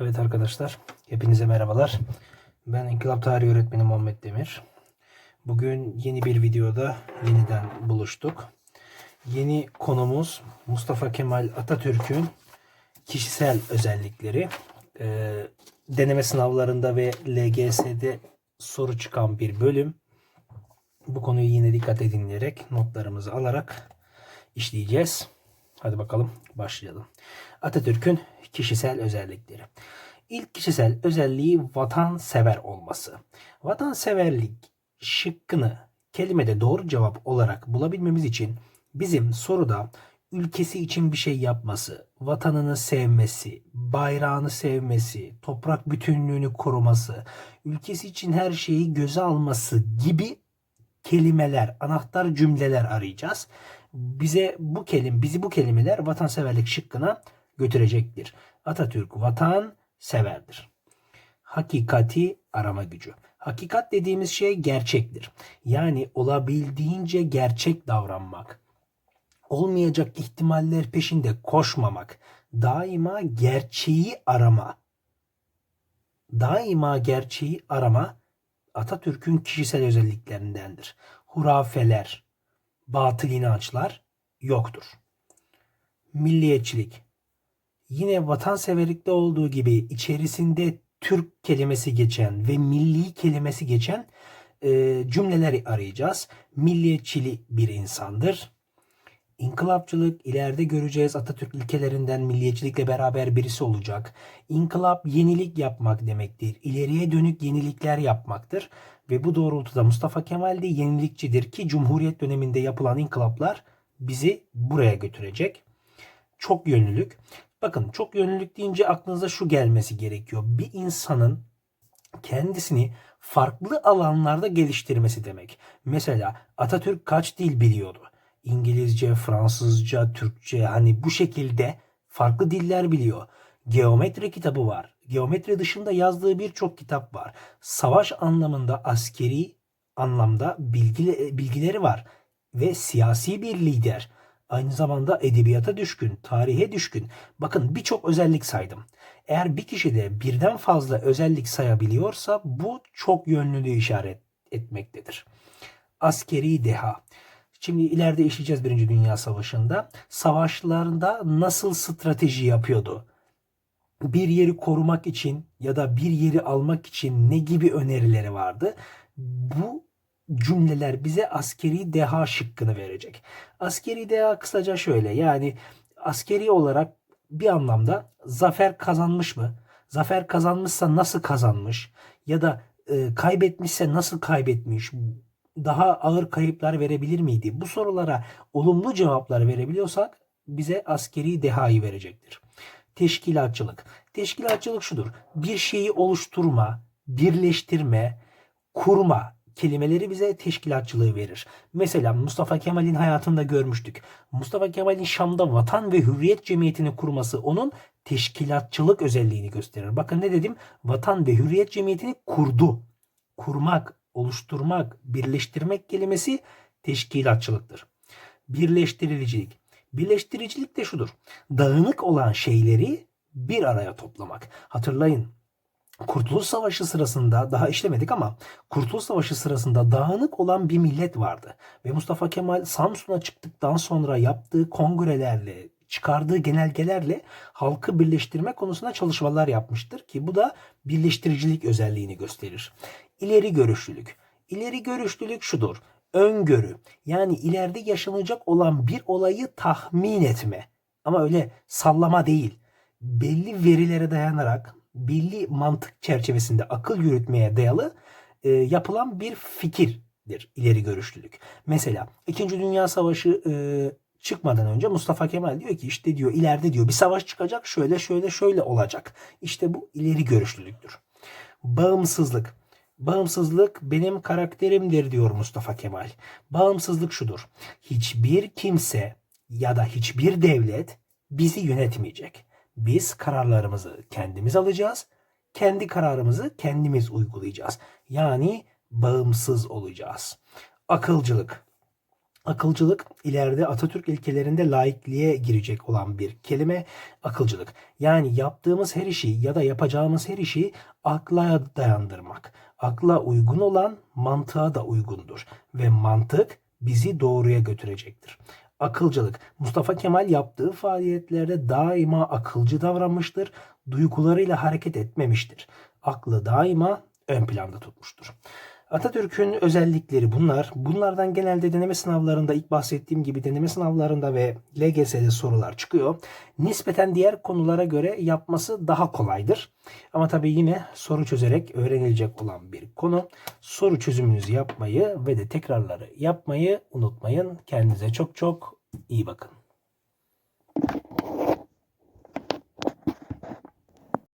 Evet arkadaşlar, hepinize merhabalar. Ben İnkılap Tarihi Öğretmeni Muhammed Demir. Bugün yeni bir videoda yeniden buluştuk. Yeni konumuz Mustafa Kemal Atatürk'ün kişisel özellikleri. Ee, deneme sınavlarında ve LGS'de soru çıkan bir bölüm. Bu konuyu yine dikkate dinleyerek notlarımızı alarak işleyeceğiz. Hadi bakalım başlayalım. Atatürk'ün kişisel özellikleri. İlk kişisel özelliği vatansever olması. Vatanseverlik şıkkını kelimede doğru cevap olarak bulabilmemiz için bizim soruda ülkesi için bir şey yapması, vatanını sevmesi, bayrağını sevmesi, toprak bütünlüğünü koruması, ülkesi için her şeyi göze alması gibi kelimeler, anahtar cümleler arayacağız. Bize bu kelim, bizi bu kelimeler vatanseverlik şıkkına götürecektir. Atatürk vatan severdir. Hakikati arama gücü. Hakikat dediğimiz şey gerçektir. Yani olabildiğince gerçek davranmak. Olmayacak ihtimaller peşinde koşmamak. Daima gerçeği arama. Daima gerçeği arama Atatürk'ün kişisel özelliklerindendir. Hurafeler, batıl inançlar yoktur. Milliyetçilik. Yine vatanseverlikte olduğu gibi içerisinde Türk kelimesi geçen ve milli kelimesi geçen e, cümleleri arayacağız. Milliyetçili bir insandır. İnkılapçılık ileride göreceğiz Atatürk ilkelerinden milliyetçilikle beraber birisi olacak. İnkılap yenilik yapmak demektir. İleriye dönük yenilikler yapmaktır. Ve bu doğrultuda Mustafa Kemal de yenilikçidir ki Cumhuriyet döneminde yapılan inkılaplar bizi buraya götürecek. Çok yönlülük. Bakın çok yönlülük deyince aklınıza şu gelmesi gerekiyor. Bir insanın kendisini farklı alanlarda geliştirmesi demek. Mesela Atatürk kaç dil biliyordu? İngilizce, Fransızca, Türkçe hani bu şekilde farklı diller biliyor. Geometri kitabı var. Geometri dışında yazdığı birçok kitap var. Savaş anlamında askeri anlamda bilgi, bilgileri var ve siyasi bir lider. Aynı zamanda edebiyata düşkün, tarihe düşkün. Bakın birçok özellik saydım. Eğer bir kişide birden fazla özellik sayabiliyorsa bu çok yönlülüğü işaret etmektedir. Askeri deha. Şimdi ileride işleyeceğiz Birinci Dünya Savaşı'nda. Savaşlarda nasıl strateji yapıyordu? Bir yeri korumak için ya da bir yeri almak için ne gibi önerileri vardı? Bu cümleler bize askeri deha şıkkını verecek. Askeri deha kısaca şöyle yani askeri olarak bir anlamda zafer kazanmış mı? Zafer kazanmışsa nasıl kazanmış? Ya da e, kaybetmişse nasıl kaybetmiş? Daha ağır kayıplar verebilir miydi? Bu sorulara olumlu cevaplar verebiliyorsak bize askeri dehayı verecektir. Teşkilatçılık. Teşkilatçılık şudur. Bir şeyi oluşturma, birleştirme, kurma kelimeleri bize teşkilatçılığı verir. Mesela Mustafa Kemal'in hayatında görmüştük. Mustafa Kemal'in Şam'da Vatan ve Hürriyet Cemiyeti'ni kurması onun teşkilatçılık özelliğini gösterir. Bakın ne dedim? Vatan ve Hürriyet Cemiyeti'ni kurdu. Kurmak, oluşturmak, birleştirmek kelimesi teşkilatçılıktır. Birleştiricilik. Birleştiricilik de şudur. Dağınık olan şeyleri bir araya toplamak. Hatırlayın Kurtuluş Savaşı sırasında daha işlemedik ama Kurtuluş Savaşı sırasında dağınık olan bir millet vardı. Ve Mustafa Kemal Samsun'a çıktıktan sonra yaptığı kongrelerle, çıkardığı genelgelerle halkı birleştirme konusunda çalışmalar yapmıştır ki bu da birleştiricilik özelliğini gösterir. İleri görüşlülük. İleri görüşlülük şudur. Öngörü. Yani ileride yaşanacak olan bir olayı tahmin etme. Ama öyle sallama değil. Belli verilere dayanarak belli mantık çerçevesinde akıl yürütmeye dayalı e, yapılan bir fikirdir ileri görüşlülük. Mesela 2. Dünya Savaşı e, çıkmadan önce Mustafa Kemal diyor ki işte diyor ileride diyor bir savaş çıkacak şöyle şöyle şöyle olacak. İşte bu ileri görüşlülüktür. Bağımsızlık. Bağımsızlık benim karakterimdir diyor Mustafa Kemal. Bağımsızlık şudur. Hiçbir kimse ya da hiçbir devlet bizi yönetmeyecek. Biz kararlarımızı kendimiz alacağız. Kendi kararımızı kendimiz uygulayacağız. Yani bağımsız olacağız. Akılcılık. Akılcılık ileride Atatürk ilkelerinde laikliğe girecek olan bir kelime akılcılık. Yani yaptığımız her işi ya da yapacağımız her işi akla dayandırmak. Akla uygun olan mantığa da uygundur ve mantık bizi doğruya götürecektir. Akılcılık. Mustafa Kemal yaptığı faaliyetlerde daima akılcı davranmıştır. Duygularıyla hareket etmemiştir. Aklı daima ön planda tutmuştur. Atatürk'ün özellikleri bunlar. Bunlardan genelde deneme sınavlarında ilk bahsettiğim gibi deneme sınavlarında ve LGS'de sorular çıkıyor. Nispeten diğer konulara göre yapması daha kolaydır. Ama tabii yine soru çözerek öğrenilecek olan bir konu. Soru çözümünüzü yapmayı ve de tekrarları yapmayı unutmayın. Kendinize çok çok iyi bakın.